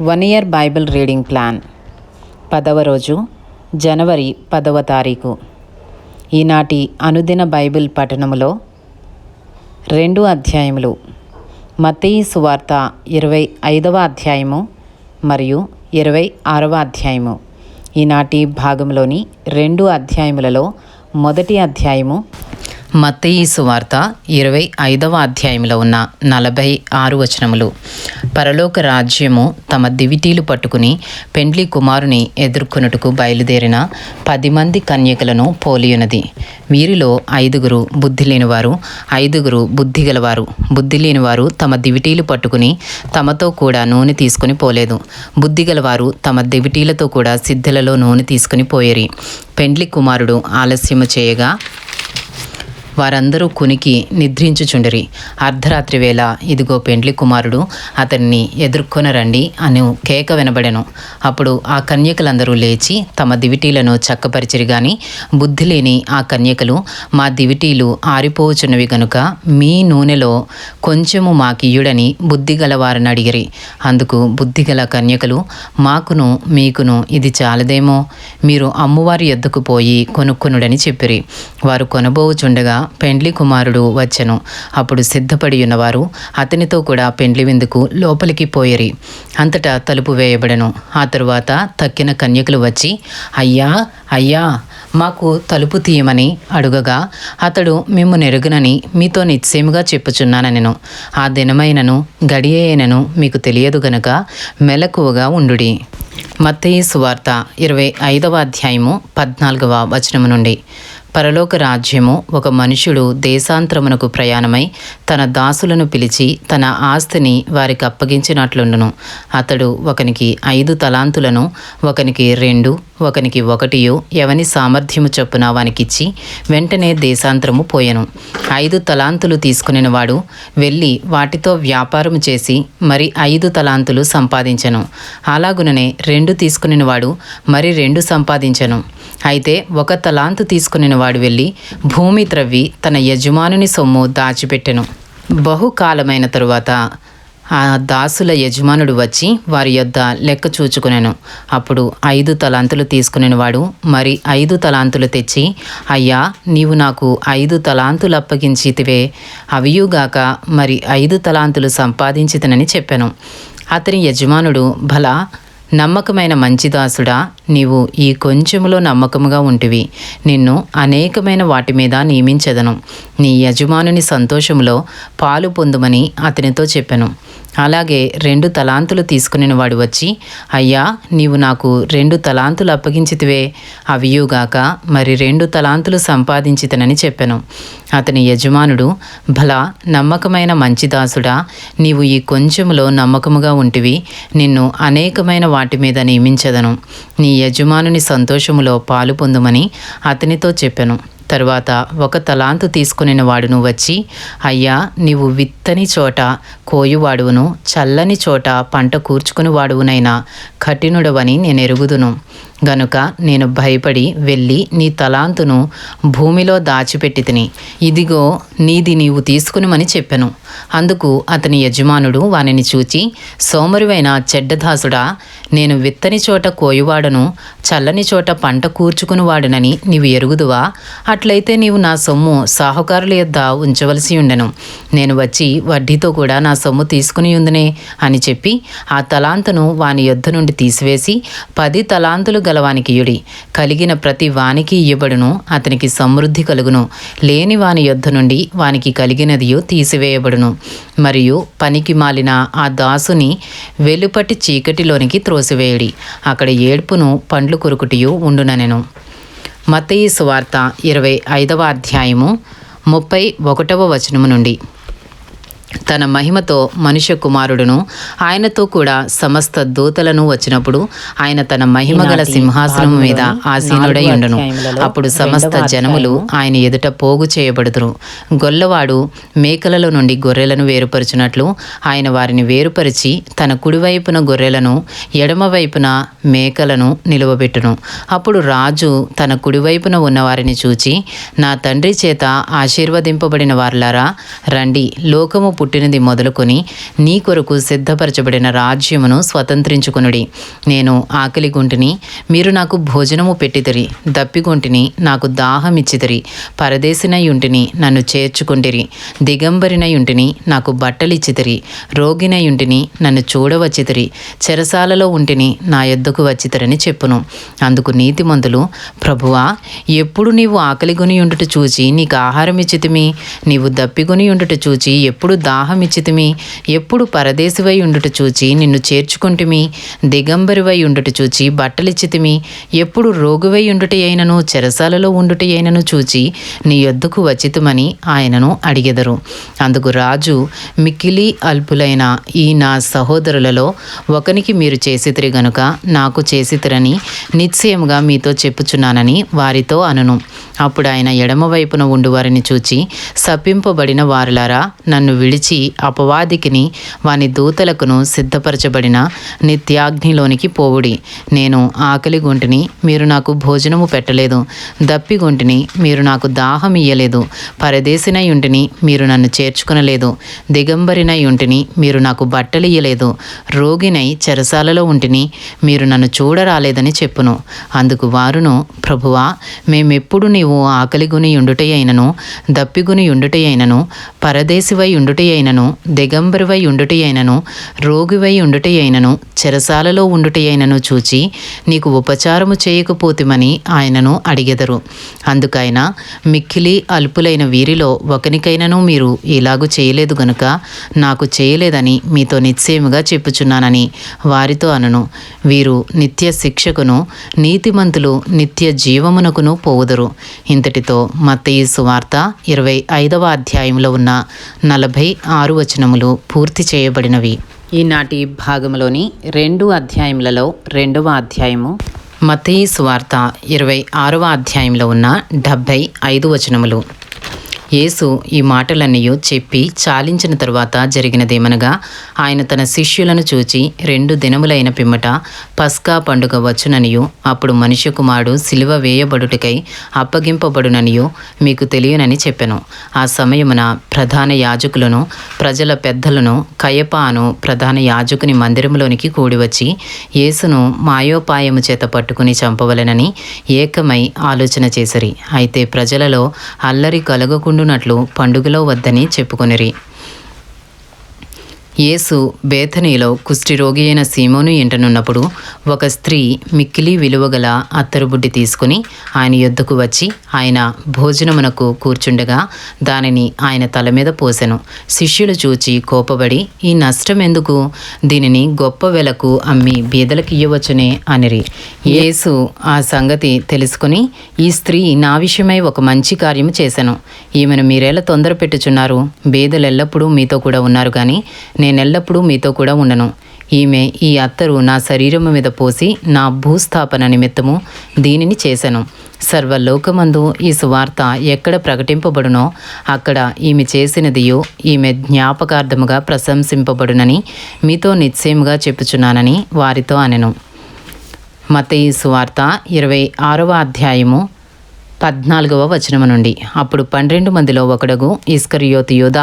One year Bible reading plan పదవ రోజు జనవరి పదవ తారీఖు. ఈనాటి అనుదిన బైబిల్ పఠనములో రెండు అధ్యాయములు. మత్తయి సువార్త ఇరవై ఐదవ అధ్యాయము మరియు ఇరవై ఆరవ అధ్యాయము. ఈనాటి భాగంలోని రెండు అధ్యాయములలో మొదటి అధ్యాయము మత్తయీసు వార్త ఇరవై ఐదవ అధ్యాయంలో ఉన్న నలభై ఆరు వచనములు. పరలోక రాజ్యము తమ దివిటీలు పట్టుకుని పెండ్లి కుమారుని ఎదుర్కొనుటకు బయలుదేరిన పది మంది కన్యకలను పోలియున్నది. వీరిలో ఐదుగురు బుద్ధి లేనివారు ఐదుగురు బుద్ధి గలవారు బుద్ధి లేనివారు తమ దివిటీలు పట్టుకుని తమతో కూడా నూనె తీసుకుని పోలేదు. బుద్ధి గలవారు తమ దివిటీలతో కూడా సిద్ధులలో నూనె తీసుకుని పోయేరి. పెండ్లి కుమారుడు ఆలస్యము చేయగా వారందరూ కునికి నిద్రించుచుండిరి. అర్ధరాత్రి వేళ ఇదిగో పెండ్లి కుమారుడు అతన్ని ఎదుర్కొనరండి అని కేక వినబడెను. అప్పుడు ఆ కన్యకలందరూ లేచి తమ దివిటీలను చక్కపరిచిరి గాని బుద్ధి లేని ఆ కన్యకలు మా దివిటీలు ఆరిపోవచున్నవి గనుక మీ నూనెలో కొంచెము మాకియుడని బుద్ధిగల వారిని అడిగిరి. అందుకు బుద్ధిగల కన్యకలు మాకును మీకును ఇది చాలదేమో? మీరు అమ్మవారి ఎద్దుకు పోయి కొనుక్కొనుడని చెప్పిరి. వారు కొనబోవుచుండగా పెండ్లి కుమారుడు వచ్చెను. అప్పుడు సిద్ధపడి ఉన్నవారు అతనితో కూడా పెండ్లి విందుకు లోపలికి పోయిరి. అంతటా తలుపు వేయబడెను. ఆ తరువాత తక్కిన కన్యకులు వచ్చి అయ్యా అయ్యా మాకు తలుపు తీయమని అడుగగా అతడు మేము నెరుగునని మీతో నిశ్చయముగా చెప్పుచున్నానెను ఆ దినమైనను గడియేనను మీకు తెలియదు గనుక మెలకువగా ఉండుడి. మత్తయి సువార్త ఇరవై ఐదవ అధ్యాయము పద్నాలుగవ వచనము నుండి. పరలోక రాజ్యము ఒక మనుషుడు దేశాంతరమునకు ప్రయాణమై తన దాసులను పిలిచి తన ఆస్తిని వారికి అప్పగించినట్లుండును. అతడు ఒకనికి ఐదు తలాంతులను ఒకనికి రెండు ఒకనికి ఒకటియు ఎవని సామర్థ్యము చొప్పున వానికిచ్చి వెంటనే దేశాంతరము పోయెను. ఐదు తలాంతులు తీసుకునేవాడు వాడు వెళ్ళి వాటితో వ్యాపారము చేసి మరి ఐదు తలాంతులు సంపాదించెను. అలాగుననే రెండు తీసుకునేవాడు మరి రెండు సంపాదించెను. అయితే ఒక తలాంతు తీసుకుని వాడు వెళ్ళి భూమి త్రవ్వి తన యజమానుని సొమ్ము దాచిపెట్టెను. బహుకాలమైన తరువాత ఆ దాసుల యజమానుడు వచ్చి వారి యొద్ద లెక్క చూచుకునేను. అప్పుడు ఐదు తలాంతులు తీసుకునేవాడు మరి ఐదు తలాంతులు తెచ్చి అయ్యా నీవు నాకు ఐదు తలాంతులు అప్పగించితివే. అవియుగాక మరి ఐదు తలాంతులు సంపాదించితనని చెప్పాను. అతని యజమానుడు భలా నమ్మకమైన మంచిదాసుడా నీవు ఈ కొంచెములో నమ్మకముగా ఉంటివి. నిన్ను అనేకమైన వాటి మీద నియమించెదను. నీ యజమానుని సంతోషములో పాలు పొందుమని అతనితో చెప్పాను. అలాగే రెండు తలాంతులు తీసుకుని వాడు వచ్చి అయ్యా నీవు నాకు రెండు తలాంతులు అప్పగించితివే. అవియుగాక మరి రెండు తలాంతులు సంపాదించితనని చెప్పాను. అతని యజమానుడు భలా నమ్మకమైన మంచిదాసుడా నీవు ఈ కొంచెములో నమ్మకముగా ఉంటివి. నిన్ను అనేకమైన వాటి మీద నియమించదను. నీ యజమానుని సంతోషములో పాలు పొందుమని అతనితో చెప్పాను. తరువాత ఒక తలాంతు తీసుకుని వాడును వచ్చి అయ్యా నీవు విత్తని చోట కోయువాడువును చల్లని చోట పంట కూర్చుకుని వాడువునైనా కఠినుడవని నేను ఎరుగుదును గనుక నేను భయపడి వెళ్ళి నీ తలాంతును భూమిలో దాచిపెట్టి తిని. ఇదిగో నీది నీవు తీసుకునిమని చెప్పెను. అందుకు అతని యజమానుడు వానిని చూచి సోమరువైన చెడ్డదాసుడా నేను విత్తని చోట కోయువాడను చల్లని చోట పంట కూర్చుకుని వాడనని నీవు ఎరుగుదువా? అట్లయితే నీవు నా సొమ్ము సాహుకారుల యొద్ద ఉంచవలసి ఉండెను. నేను వచ్చి వడ్డీతో కూడా నా సొమ్ము తీసుకుని ఉందినే అని చెప్పి ఆ తలాంతును వాని యొద్ద నుండి తీసివేసి పది తలాంతులు గలవానికి యుడి కలిగిన ప్రతి వానికి ఇయ్యబడును అతనికి సమృద్ధి కలుగును. లేని వాని యొద్ద నుండి వానికి కలిగినదియు తీసివేయబడును. మరియు పనికి మాలిన ఆ దాసుని వెలుపటి చీకటిలోనికి త్రోసివేయడి. అక్కడ ఏడ్పును పండ్లు కొరుకుటియు ఉండుననెను మతయి సువార్త ఇరవై ఐదవ అధ్యాయము ముప్పై ఒకటవ వచనము నుండి. తన మహిమతో మనుష్య కుమారుడును ఆయనతో కూడా సమస్త దూతలను వచ్చినప్పుడు ఆయన తన మహిమ గల సింహాసనం మీద ఆసీనుడై ఉండును. అప్పుడు సమస్త జనములు ఆయన ఎదుట పోగు చేయబడుదురు. గొల్లవాడు మేకలలో నుండి గొర్రెలను వేరుపరుచున్నట్లు ఆయన వారిని వేరుపరిచి తన కుడివైపున గొర్రెలను ఎడమ వైపున మేకలను నిలువబెట్టును. అప్పుడు రాజు తన కుడివైపున ఉన్న వారిని చూచి నా తండ్రి చేత ఆశీర్వదింపబడిన వారులారా రండి లోకము పుట్టినది మొదలుకొని నీ కొరకు సిద్ధపరచబడిన రాజ్యమును స్వతంత్రించుకునుడి. నేను ఆకలి గుంటిని మీరు నాకు భోజనము పెట్టిదిరి దప్పిగుంటిని నాకు దాహమిచ్చిదిరి పరదేశినయుంటిని నన్ను చేర్చుకుంటిరి. దిగంబరినయుంటిని నాకు బట్టలిచ్చితిరి. రోగినయుంటిని నన్ను చూడవచ్చితిరి. చెరసాలలో ఉంటిని నా యొద్దకు వచ్చితరని చెప్పును. అందుకు నీతిమంతులు ప్రభువా ఎప్పుడు నీవు ఆకలిగొని ఉండుట చూచి నీకు ఆహారం ఇచ్చితిమి నీవు దప్పిగొని ఉండుట చూచి ఎప్పుడు దాహమిచ్చితిమి ఎప్పుడు పరదేశివై ఉండుట చూచి నిన్ను చేర్చుకుంటుమి. దిగంబరివై ఉండుట చూచి బట్టలిచ్చితిమి. ఎప్పుడు రోగువై ఉండుటయైనను చెరసాలలో ఉండుటయైనను చూచి నీ యొద్దకు వచ్చితమని ఆయనను అడిగెదరు. అందుకు రాజు మిక్కిలి అల్పులైన ఈ నా సహోదరులలో ఒకనికి మీరు చేసితిరి గనుక నాకు చేసితిరని నిశ్చయముగా మీతో చెప్పుచున్నానని వారితో అనును. అప్పుడు ఆయన ఎడమవైపున ఉండు వారిని చూచి సప్పింపబడిన వారులారా నన్ను విడిచి అపవాదికిని వాని దూతలకును సిద్ధపరచబడిన నిత్యాగ్నిలోనికి పోవుడి. నేను ఆకలి గుంటిని మీరు నాకు భోజనము పెట్టలేదు. దప్పి గుంటిని మీరు నాకు దాహం ఇయ్యలేదు. పరదేశినయుంటిని మీరు నన్ను చేర్చుకునలేదు. దిగంబరిన ఉంటిని మీరు నాకు బట్టలు ఇయ్యలేదు. రోగినై చెరసాలలో ఉంటిని మీరు నన్ను చూడరాలేదని చెప్పును. అందుకు వారును ప్రభువా మేమెప్పుడు నీవు ఆకలిగుని ఉండుటయైనను దప్పిగుని ఉండుటయైనను పరదేశివై ఉండుటయైనను దిగంబరివై ఉండుటయైనను రోగివై ఉండుటయైనను చెరసాలలో ఉండుటయైనను చూచి నీకు ఉపచారము చేయకపోతిమని ఆయనను అడిగెదరు. అందుకైన మిక్కిలి అల్పులైన వీరిలో ఒకనికైనను మీరు ఇలాగు చేయలేదు గనుక నాకు చేయలేదని మీతో నిశ్చయముగా చెప్పుచున్నానని వారితో అనను. వీరు నిత్య శిక్షకును నీతిమంతులు నిత్య జీవమునకును పోవుదురు. ఇంతటితో మత్తయి సువార్త ఇరవై ఐదవ అధ్యాయంలో ఉన్న నలభై ఆరు వచనములు పూర్తి చేయబడినవి. ఈనాటి భాగంలోని రెండు అధ్యాయములలో రెండవ అధ్యాయము. మత్తయి సువార్త ఇరవై ఆరవ అధ్యాయంలో ఉన్న డెబ్భై ఐదు వచనములు. యేసు ఈ మాటలన్నీ చెప్పి చాలించిన తరువాత జరిగినదేమనగా ఆయన తన శిష్యులను చూచి రెండు దినములైన పిమ్మట పస్కా పండుగ వచ్చుననియు అప్పుడు మనిషి కుమారుడు సిలువ వేయబడుటకై అప్పగింపబడుననియు మీకు తెలియనని చెప్పెను. ఆ సమయమున ప్రధాన యాజకులను ప్రజల పెద్దలను కయప అను ప్రధాన యాజకుని మందిరంలోనికి కూడివచ్చి యేసును మాయోపాయము చేత పట్టుకుని చంపవలెనని ఏకమై ఆలోచన చేసిరి. అయితే ప్రజలలో అల్లరి కలగకుండునట్లు పండుగలో వద్దని చెప్పుకొనిరి. యేసు బేథనీలో కుష్ఠిరోగి అయిన సీమోను ఇంటనున్నప్పుడు ఒక స్త్రీ మిక్కిలి విలువగల అత్తరుబుడ్డి తీసుకుని ఆయన యొద్దకు వచ్చి ఆయన భోజనమునకు కూర్చుండగా దానిని ఆయన తల మీద పోసెను. శిష్యులు చూచి కోపబడి ఈ నష్టం ఎందుకు దీనిని గొప్ప వెలకు అమ్మి బీదలకు ఇయ్యవచ్చునే అనిరి. యేసు ఆ సంగతి తెలుసుకుని ఈ స్త్రీ నా విషయమై ఒక మంచి కార్యము చేశాను ఈమెను మీరేలా తొందర పెట్టుచున్నారు బీదలు ఎల్లప్పుడూ మీతో కూడా ఉన్నారు కానీ నేనెల్లప్పుడూ మీతో కూడా ఉండను. ఈమె ఈ అత్తరు నా శరీరము మీద పోసి నా భూస్థాపన నిమిత్తము దీనిని చేశాను సర్వలోకమందు ఈ సువార్త ఎక్కడ ప్రకటింపబడునో అక్కడ ఈమె చేసినదియో ఈమె జ్ఞాపకార్థముగా ప్రశంసింపబడునని మీతో నిశ్చయముగా చెప్పుచున్నానని వారితో అనెను. మతయి సువార్త ఇరవై ఆరవ అధ్యాయము పద్నాలుగవ వచనము నుండి. అప్పుడు పన్నెండు మందిలో ఒకడగు ఇస్కరియోతి యోధ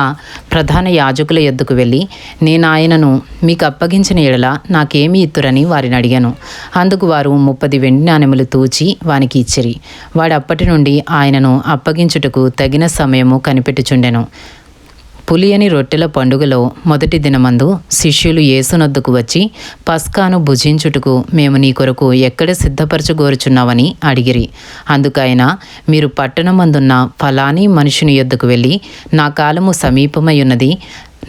ప్రధాన యాజకుల ఎద్దుకు వెళ్ళి నేను ఆయనను మీకు అప్పగించిన ఎడల నాకేమి ఇత్తురని వారిని అడిగాను. అందుకు వారు ముప్పది వెండి నాణెములు తూచి వానికి ఇచ్చిరి. వాడప్పటి నుండి ఆయనను అప్పగించుటకు తగిన సమయము కనిపెట్టుచుండెను. పులియని రొట్టెల పండుగలో మొదటి దినమందు శిష్యులు యేసునొద్దకు వచ్చి పస్కాను భుజించుటకు మేము నీ కొరకు ఎక్కడ సిద్ధపరచగోరుచున్నావని అడిగిరి. అందుకైన మీరు పట్టణమందున్న ఫలాని మనుషుని యొద్దకు వెళ్ళి నా కాలము సమీపమై ఉన్నది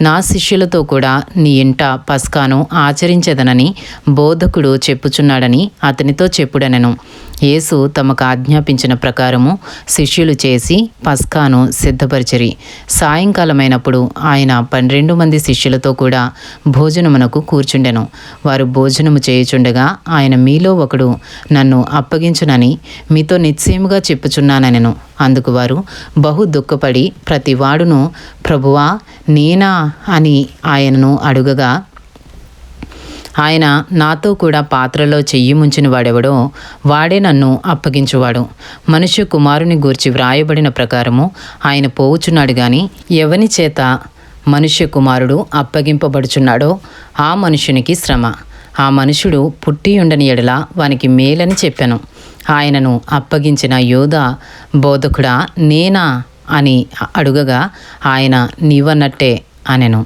నా శిష్యులతో కూడా నీ ఇంట పస్కాను ఆచరించదనని బోధకుడు చెప్పుచున్నాడని అతనితో చెప్పుడనెను. యేసు తమకు ఆజ్ఞాపించిన ప్రకారము శిష్యులు చేసి పస్కాను సిద్ధపరిచిరి. సాయంకాలమైనప్పుడు ఆయన పన్నెండు మంది శిష్యులతో కూడా భోజనమునకు కూర్చుండెను. వారు భోజనము చేయుచుండగా ఆయన మీలో ఒకడు నన్ను అప్పగించునని మీతో నిశ్చయముగా చెప్పుచున్నానెను అందుకు వారు బహు దుఃఖపడి ప్రతి వాడును ప్రభువా నేనా? అని ఆయనను అడుగగా ఆయన నాతో కూడా పాత్రలో చెయ్యి ముంచిన వాడెవడో వాడే నన్ను అప్పగించువాడు. మనుష్య కుమారుని గూర్చి వ్రాయబడిన ప్రకారము ఆయన పోవుచున్నాడు గాని ఎవని చేత మనుష్య కుమారుడు అప్పగింపబడుచున్నాడో ఆ మనుషునికి శ్రమ. ఆ మనుషుడు పుట్టి ఉండని ఎడల వానికి మేలని చెప్పాను. ఆయనను అప్పగించిన యోధ బోధకుడా నేనా అని అడుగగా ఆయన నీవన్నట్టే అనెను.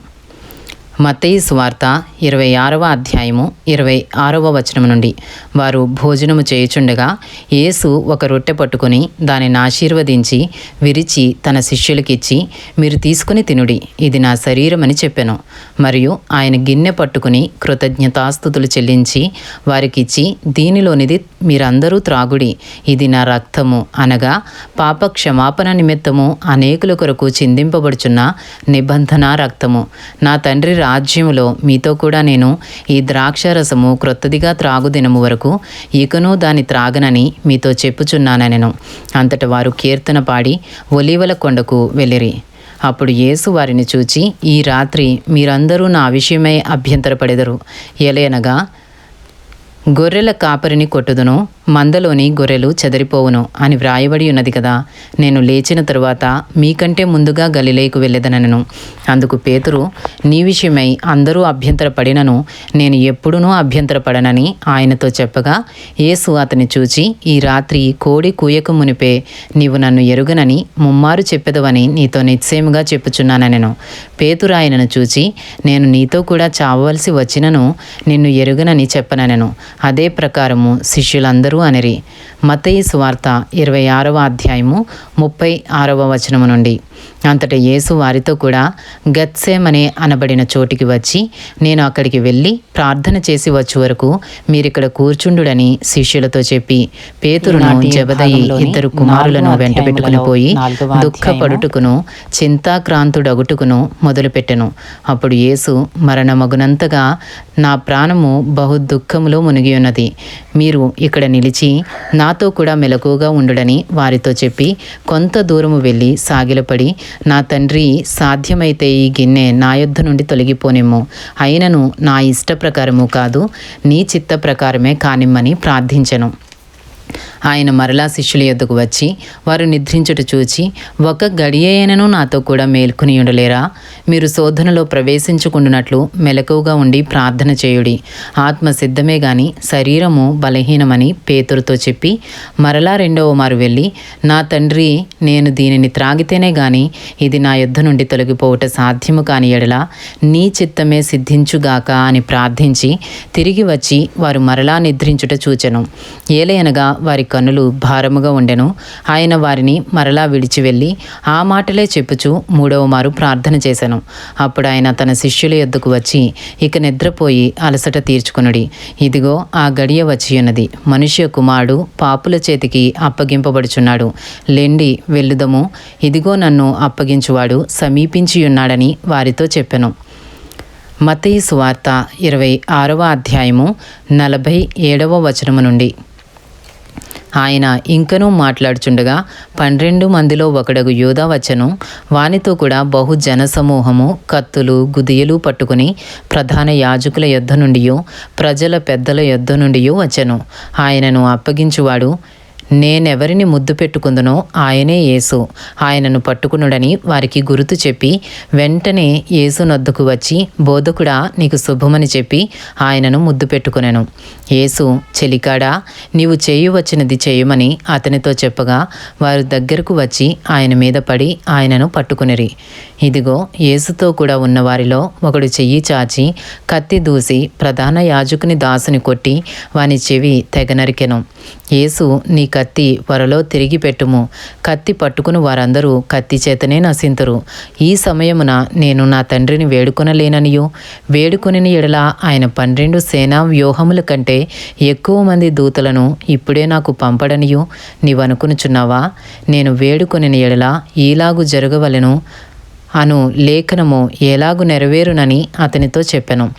మతయి సువార్త ఇరవై ఆరవ అధ్యాయము ఇరవై ఆరవ వచనం నుండి. వారు భోజనము చేయుచుండగా యేసు ఒక రొట్టె పట్టుకుని దానిని ఆశీర్వదించి విరిచి తన శిష్యులకిచ్చి మీరు తీసుకుని తినుడి ఇది నా శరీరం అని చెప్పాను. మరియు ఆయన గిన్నె పట్టుకుని కృతజ్ఞతాస్థుతులు చెల్లించి వారికిచ్చి దీనిలోనిది మీరందరూ త్రాగుడి ఇది నా రక్తము అనగా పాప క్షమాపణ నిమిత్తము అనేకుల కొరకు చిందింపబడుచున్న నిబంధన రక్తము నా తండ్రి రాజ్యములో మీతో కూడా నేను ఈ ద్రాక్షరసము క్రొత్తదిగా త్రాగుదినము వరకు ఇకను దాని త్రాగనని మీతో చెప్పుచున్నానెను అంతట వారు కీర్తన పాడి ఒలీవల కొండకు వెళ్ళిరి. అప్పుడు యేసు వారిని చూచి ఈ రాత్రి మీరందరూ నా విషయమై అభ్యంతరపడెదరు. ఎలయనగా గొర్రెల కాపరిని కొట్టుదును మందలోని గొర్రెలు చెదరిపోవును అని వ్రాయబడి ఉన్నది కదా. నేను లేచిన తరువాత మీకంటే ముందుగా గలిలేకు వెళ్ళేదనను అందుకు పేతురు నీ విషయమై అందరూ అభ్యంతరపడినను నేను ఎప్పుడునూ అభ్యంతరపడనని ఆయనతో చెప్పగా యేసు అతని చూచి ఈ రాత్రి కోడి కూయక మునిపే నీవు నన్ను ఎరుగనని ముమ్మారు చెప్పెదవని నీతో నిశ్చయముగా చెప్పుచున్నానెను పేతురు ఆయనను చూచి నేను నీతో కూడా చావవలసి వచ్చినను నిన్ను ఎరుగనని చెప్పననెను. అదే ప్రకారము శిష్యులందరూ అనిరి. మతయి సువార్త ఇరవై ఆరవ అధ్యాయము ముప్పై ఆరవ వచనము నుండి. అంతట యేసు వారితో కూడా గత్సేమనే అనబడిన చోటికి వచ్చి నేను అక్కడికి వెళ్ళి ప్రార్థన చేసి వచ్చే వరకు మీరిక్కడ కూర్చుండుడని శిష్యులతో చెప్పి పేతురును జబదయి ఇద్దరు కుమారులను వెంట పెట్టుకుని పోయి దుఃఖపడుటకును చింతాక్రాంతుడగుటుకును మొదలుపెట్టెను. అప్పుడు యేసు మరణమగునంతగా నా ప్రాణము బహు దుఃఖములో మునిగి ఉన్నది మీరు ఇక్కడ నిలిచి నాతో కూడా మెలకుగా ఉండుడని వారితో చెప్పి కొంత దూరము వెళ్ళి సాగిలపడి నా తండ్రి సాధ్యమైతే ఈ గిన్నె నా యొద్ద నుండి తొలగిపోనేమో అయినను నా ఇష్ట ప్రకారము కాదు నీ చిత్త ప్రకారమే కానిమ్మని ప్రార్థించను. ఆయన మరలా శిష్యుల యొద్దకు వచ్చి వారు నిద్రించుట చూచి ఒక గడియైనను నాతో కూడా మేల్కొని ఉండలేరా? మీరు శోధనలో ప్రవేశించుకుంటున్నట్లు మెలకువగా ఉండి ప్రార్థన చేయుడి. ఆత్మ సిద్ధమే గాని శరీరము బలహీనమని పేతురుతో చెప్పి మరలా రెండవ మారు వెళ్ళి నా తండ్రి నేను దీనిని త్రాగితేనే గాని ఇది నా యుద్ధ నుండి తొలగిపోవట సాధ్యము కాని ఎడల నీ చిత్తమే సిద్ధించుగాక అని ప్రార్థించి తిరిగి వచ్చి వారు మరలా నిద్రించుట చూచెను. ఏలయనగా వారి కన్నులు భారముగా ఉండెను. ఆయన వారిని మరలా విడిచి వెళ్ళి ఆ మాటలే చెప్పుచు మూడవ మారు ప్రార్థన చేశాను అప్పుడు ఆయన తన శిష్యుల ఎద్దుకు వచ్చి ఇక నిద్రపోయి అలసట తీర్చుకునుడి. ఇదిగో ఆ గడియ వచ్చియున్నది మనుష్య కుమారుడు పాపుల చేతికి అప్పగింపబడుచున్నాడు. లెండి వెళ్ళుదము. ఇదిగో నన్ను అప్పగించువాడు సమీపించియున్నాడని వారితో చెప్పెను. మతయి సువార్త ఇరవై ఆరవ అధ్యాయము నలభై ఏడవ వచనము నుండి. ఆయన ఇంకనూ మాట్లాడుచుండగా పన్నెండు మందిలో ఒకడగు యోధా వచ్చను. వానితో కూడా బహు జనసమూహము కత్తులు గుదియలు పట్టుకుని ప్రధాన యాజకుల యుద్ధ నుండియో ప్రజల పెద్దల యుద్ధ నుండియో వచ్చను. ఆయనను అప్పగించువాడు నేనెవరిని ముద్దు పెట్టుకుందునో ఆయనే యేసు. ఆయనను పట్టుకునుడని వారికి గుర్తు చెప్పి వెంటనే యేసు నొద్దుకు వచ్చి బోధకుడా నీకు శుభమని చెప్పి ఆయనను ముద్దు పెట్టుకునెను. యేసు చెలికాడా నీవు చేయవచ్చినది చేయమని అతనితో చెప్పగా వారు దగ్గరకు వచ్చి ఆయన మీద పడి ఆయనను పట్టుకునిరి. ఇదిగో యేసుతో కూడా ఉన్న వారిలో ఒకడు చెయ్యి చాచి కత్తి దూసి ప్రధాన యాజకుని దాసుని కొట్టి వాని చెవి తెగనరికెను యేసు నీ కత్తి వరలో తిరిగి పెట్టుము. కత్తి పట్టుకుని వారందరూ కత్తి చేతనే నశింతురు. ఈ సమయమున నేను నా తండ్రిని వేడుకొనలేననియు. వేడుకొనిన ఎడల ఆయన పన్నెండు సేనా వ్యూహముల కంటే ఎక్కువ మంది దూతలను ఇప్పుడే నాకు పంపడనియు. నీవనుకునుచున్నావా? నేను వేడుకొనిన ఎడల ఈలాగు జరగవలెను. అను లేఖనము ఎలాగు నెరవేరునని అతనితో చెప్పెను.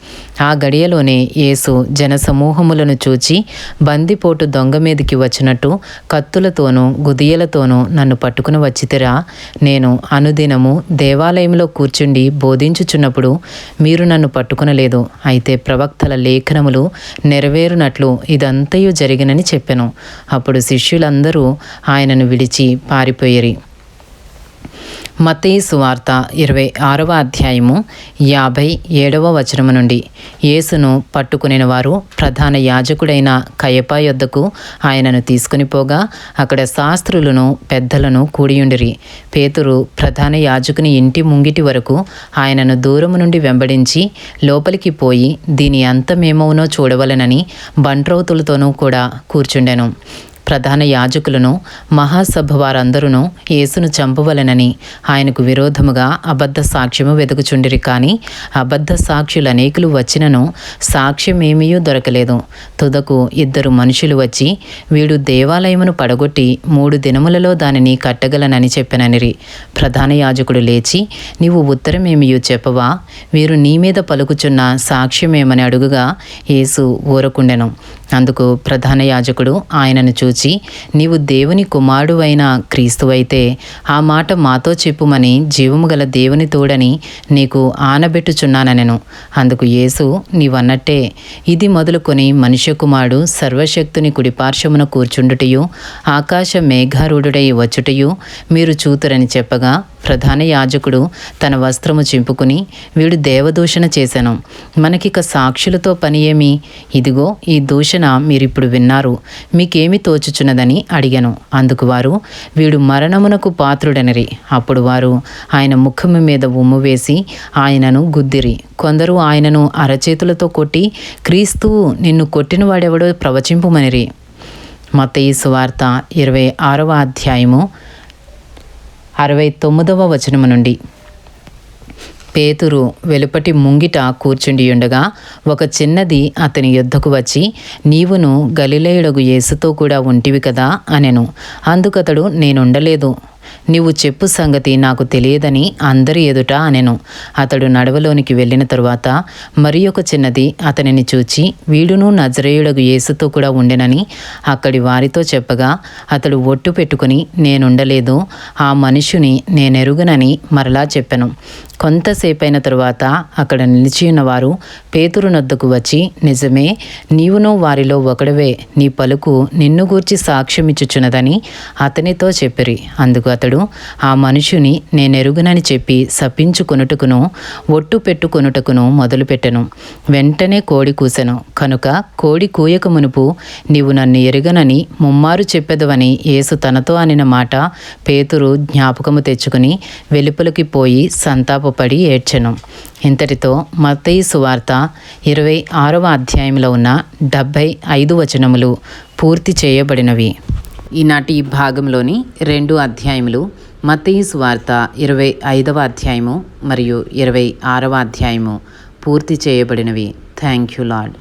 ఆ గడియలోనే యేసు జనసమూహములను చూచి బందిపోటు దొంగ మీదికి వచ్చినట్టు కత్తులతోనూ గుదియలతోనూ నన్ను పట్టుకుని వచ్చితిరా. నేను అనుదినము దేవాలయంలో కూర్చుండి బోధించుచున్నప్పుడు మీరు నన్ను పట్టుకునలేదు. అయితే ప్రవక్తల లేఖనములు నెరవేరునట్లు ఇదంతయు జరిగినని చెప్పెను. అప్పుడు శిష్యులందరూ ఆయనను విడిచి పారిపోయిరి. మత్తయి సువార్త ఇరవై ఆరవ అధ్యాయము యాభై ఏడవ వచనము నుండి. యేసును పట్టుకునిన వారు ప్రధాన యాజకుడైన కయప యొద్దకు ఆయనను తీసుకుని పోగా అక్కడ శాస్త్రులను పెద్దలను కూడియుండిరి. పేతురు ప్రధాన యాజకుని ఇంటి ముంగిటి వరకు ఆయనను దూరము నుండి వెంబడించి లోపలికి పోయి దీని అంతమేమవునో చూడవలనని బంట్రౌతులతోనూ కూడా కూర్చుండెను. ప్రధాన యాజకులను మహాసభ వారందరూ యేసును చంపవలెనని ఆయనకు విరోధముగా అబద్ధ సాక్ష్యము వెతుకుచుండిరి కానీ అబద్ధ సాక్షులు అనేకులు వచ్చినను సాక్ష్యమేమీయూ దొరకలేదు. తుదకు ఇద్దరు మనుషులు వచ్చి వీడు దేవాలయమును పడగొట్టి మూడు దినములలో దానిని కట్టగలనని చెప్పననిరి. ప్రధాన యాజకుడు లేచి నీవు ఉత్తరమేమియూ చెప్పవా? వీరు నీ మీద పలుకుచున్న సాక్ష్యమేమని అడుగుగా యేసు ఊరకుండెను. అందుకు ప్రధాన యాజకుడు ఆయనను చూచి నీవు దేవుని కుమారుడు అయిన క్రీస్తువైతే ఆ మాట మాతో చెప్పుమని జీవము గల దేవుని తోడని నీకు ఆనబెట్టుచున్నానెను అందుకు యేసు నీవన్నట్టే ఇది మొదలుకొని మనుష్య కుమారుడు సర్వశక్తుని కుడిపార్శ్వమున కూర్చుండుటయు ఆకాశ మేఘారూఢుడై వచ్చుటయు మీరు చూతురని చెప్పగా ప్రధాన యాజకుడు తన వస్త్రము చింపుకుని వీడు దేవదూషణ చేశాను మనకిక సాక్షులతో పని ఏమి? ఇదిగో ఈ దూషణ మీరిప్పుడు విన్నారు. మీకేమి తోచుచున్నదని అడిగాను. అందుకు వారు వీడు మరణమునకు పాత్రుడనరి. అప్పుడు వారు ఆయన ముఖము మీద ఉమ్ము వేసి ఆయనను గుద్దిరి. కొందరు ఆయనను అరచేతులతో కొట్టి క్రీస్తు నిన్ను కొట్టిన వాడెవడో ప్రవచింపుమనిరి. మత్తయి సువార్త ఇరవై ఆరవ అధ్యాయము అరవై తొమ్మిదవ వచనము నుండి. పేతురు వెలుపటి ముంగిట కూర్చుండియుండగా ఒక చిన్నది అతని యుద్ధకు వచ్చి నీవును గలిలేయుడగు యేసుతో కూడా ఉంటివి కదా అనెను. అందుకతడు నేనుండలేదు. నీవు చెప్పు సంగతి నాకు తెలియదని అందరి ఎదుట అనెను. అతడు నడవలోనికి వెళ్ళిన తరువాత మరి ఒక చిన్నది అతనిని చూచి వీడును నజరేయుడగు యేసుతో కూడా ఉండెనని అక్కడి వారితో చెప్పగా అతడు ఒట్టు పెట్టుకుని నేనుండలేదు ఆ మనుషుని నేనెరుగునని మరలా చెప్పెను. కొంతసేపైన తరువాత అక్కడ నిలిచి ఉన్నవారు పేతురు నొద్దకు వచ్చి నిజమే నీవును వారిలో ఒకడవే నీ పలుకు నిన్ను గూర్చి సాక్ష్యమిచ్చుచున్నదని అతనితో చెప్పిరి. అందుకు అతడు ఆ మనుషుని నేనెరుగునని చెప్పి శపించుకొనుటకును ఒట్టు పెట్టుకొనుటకును మొదలుపెట్టెను. వెంటనే కోడి కూసెను. కనుక కోడి కూయక మునుపు నీవు నన్ను ఎరుగనని ముమ్మారు చెప్పెదవని యేసు తనతో అనిన మాట పేతురు జ్ఞాపకము తెచ్చుకుని వెలుపలికి పోయి సంతాపపడి ఏడ్చెను. ఇంతటితో మత్తయి సువార్త ఇరవై ఆరవ అధ్యాయంలో ఉన్న డెబ్భై ఐదు వచనములు పూర్తి చేయబడినవి. ఈనాటి భాగంలోని రెండు అధ్యాయములు మతీస్ వార్త ఇరవై ఐదవ అధ్యాయము మరియు ఇరవై ఆరవ అధ్యాయము పూర్తి చేయబడినవి. Thank you lord